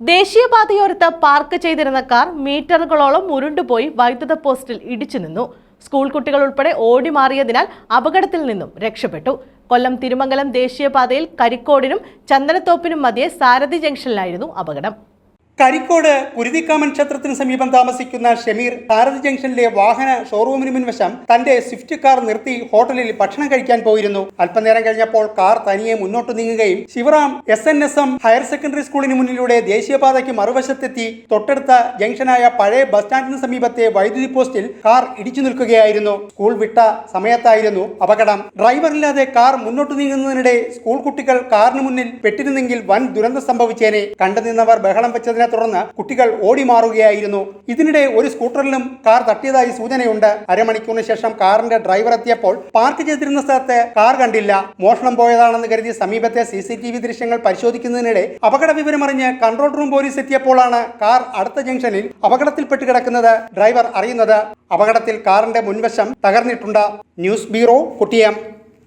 ദേശീയപാതയോരത്ത് park ചെയ്തിരുന്ന car മീറ്ററുകളോളം ഉരുണ്ടുപോയി വൈദ്യുത പോസ്റ്റിൽ ഇടിച്ചു നിന്നു. സ്കൂൾ കുട്ടികൾ ഉൾപ്പെടെ ഓടി മാറിയതിനാൽ അപകടത്തിൽ നിന്നും രക്ഷപ്പെട്ടു. കൊല്ലം തിരുമംഗലം ദേശീയപാതയിൽ കരിക്കോടിനും ചന്ദനത്തോപ്പിനും മധ്യേ സാരഥി ജംഗ്ഷനിലായിരുന്നു അപകടം. കരിക്കോട് കുരുതിക്കാമൻ ക്ഷേത്രത്തിന് സമീപം താമസിക്കുന്ന ഷമീർ ഭാരത് ജംഗ്ഷനിലെ വാഹന ഷോറൂമിന് മുൻവശം തന്റെ സ്വിഫ്റ്റ് കാർ നിർത്തി ഹോട്ടലിൽ ഭക്ഷണം കഴിക്കാൻ പോയിരുന്നു. അല്പനേരം കഴിഞ്ഞപ്പോൾ കാർ തനിയെ മുന്നോട്ട് നീങ്ങുകയും Shivaram S N S M higher secondary സ്കൂളിന് മുന്നിലൂടെ ദേശീയപാതയ്ക്ക് മറുവശത്തെത്തി തൊട്ടടുത്ത ജംഗ്ഷനായ പഴയ ബസ് സ്റ്റാൻഡിന് സമീപത്തെ വൈദ്യുതി പോസ്റ്റിൽ കാർ ഇടിച്ചു നിൽക്കുകയായിരുന്നു. സ്കൂൾ വിട്ട സമയത്തായിരുന്നു അപകടം. ഡ്രൈവറില്ലാതെ കാർ മുന്നോട്ട് നീങ്ങുന്നതിനിടെ സ്കൂൾ കുട്ടികൾ കാറിന് മുന്നിൽ പെട്ടിരുന്നെങ്കിൽ വൻ ദുരന്തം സംഭവിച്ചേനെ. കണ്ടുനിന്നവർ ബഹളം വെച്ചതിനെ തുടർന്ന് കുട്ടികൾ ഓടിമാറുകയായിരുന്നു ഇതിനിടെ ഒരു സ്കൂട്ടറിലും കാർ തട്ടിയതായി സൂചനയുണ്ട്. അരമണിക്കൂറിന് ശേഷം കാറിന്റെ ഡ്രൈവർ എത്തിയപ്പോൾ പാർക്ക് ചെയ്തിരുന്ന സ്ഥലത്ത് കാർ കണ്ടില്ല. മോഷണം പോയതാണെന്ന് കരുതി സമീപത്തെ സി സി ടി വി ദൃശ്യങ്ങൾ പരിശോധിക്കുന്നതിനിടെ അപകട വിവരമറിഞ്ഞ് കൺട്രോൾ റൂം പോലീസ് എത്തിയപ്പോഴാണ് കാർ അടുത്ത ജംഗ്ഷനിൽ അപകടത്തിൽപ്പെട്ട് കിടക്കുന്നത് ഡ്രൈവർ അറിയുന്നത്. അപകടത്തിൽ കാറിന്റെ മുൻവശം തകർന്നിട്ടുണ്ട്. News bureau കുട്ടിയം.